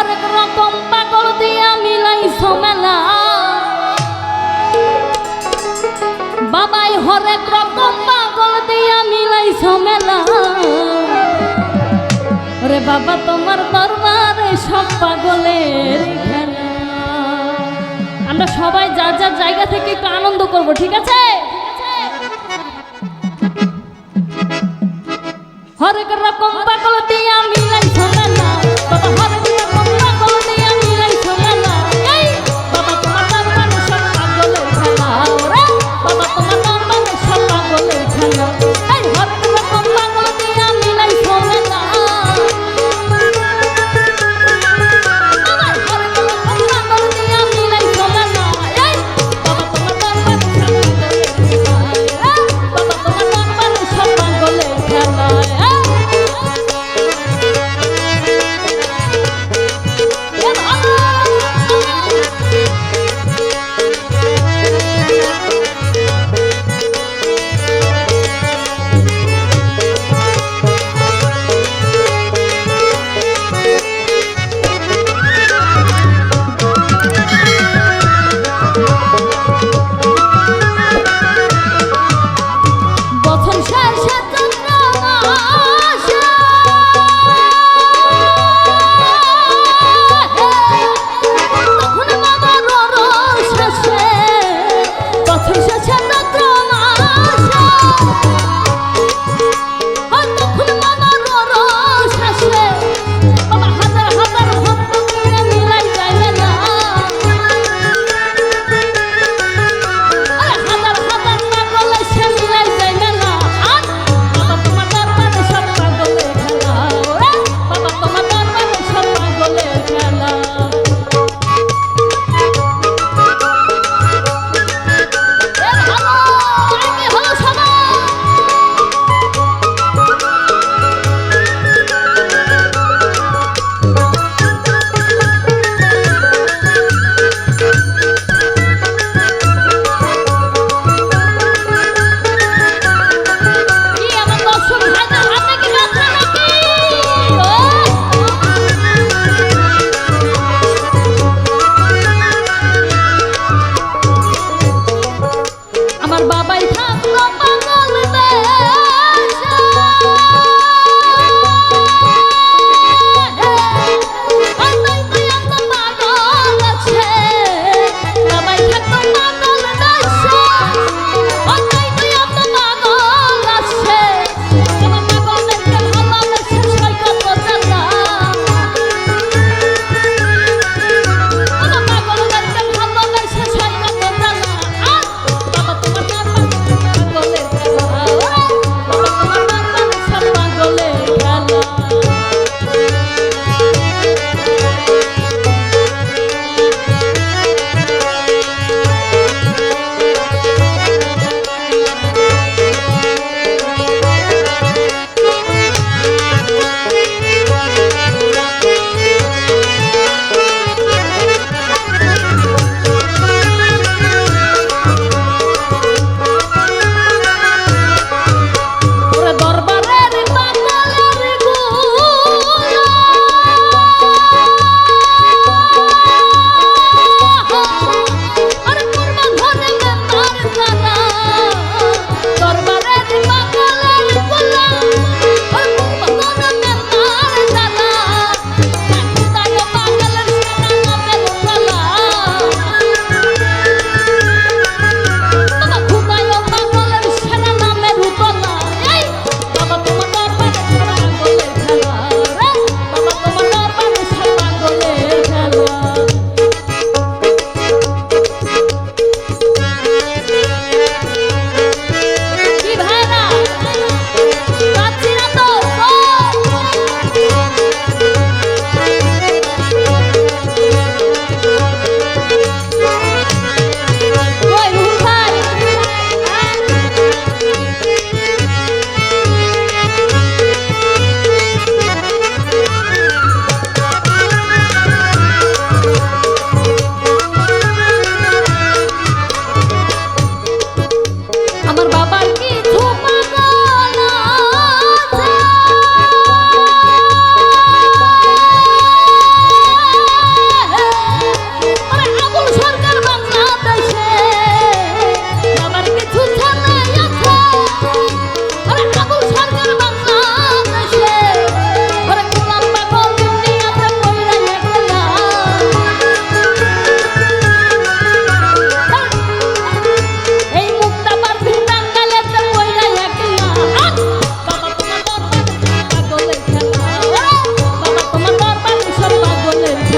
হরেক রকম পাগল দিয়া মিলাই সমেলা বাবাই হরেক রকম পাগল দিয়া মিলাই সমেলা ওরে বাবা, তোমার দরবারে সব পাগলের আমরা সবাই যার যার জায়গা থেকে একটু আনন্দ করব, ঠিক আছে? হরেক রকম পাগল দিয়া মিলাই সমেলা বাবা, হরেক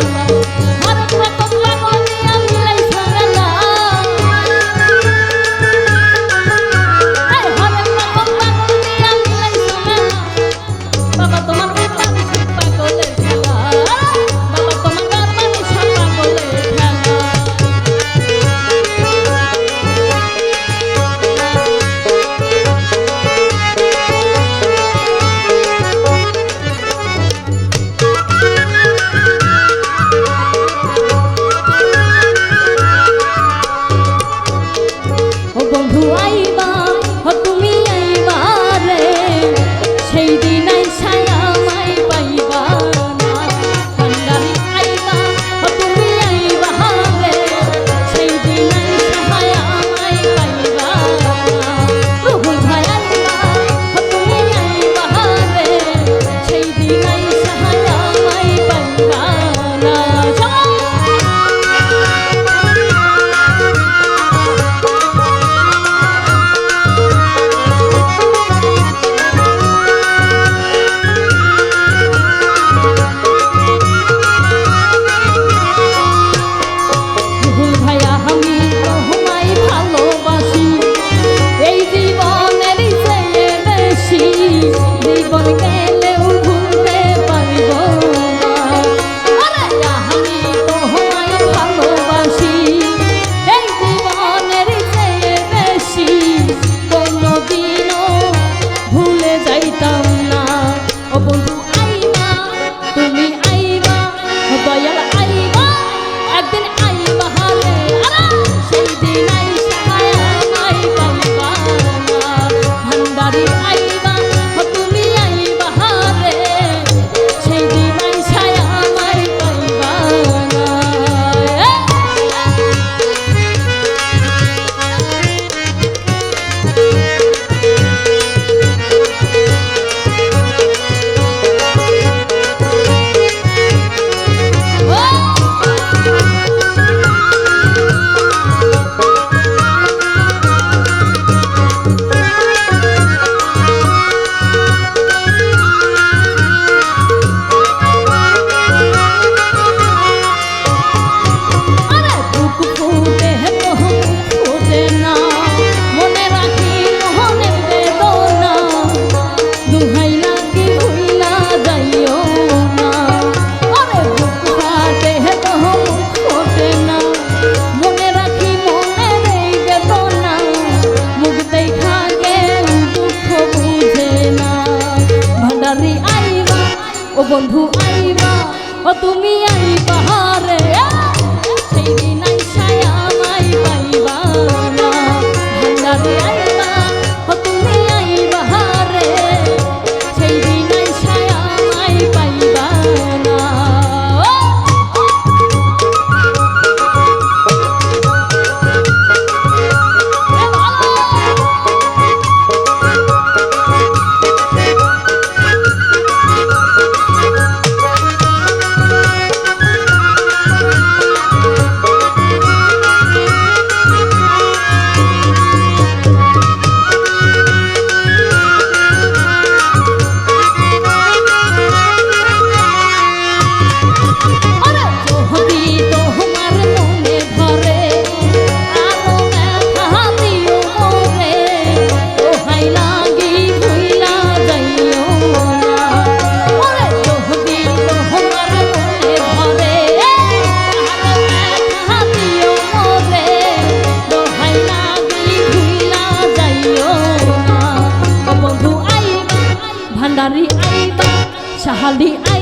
খেলা ও বন্ধু আইবা ও তুমি আইবা। I Kali A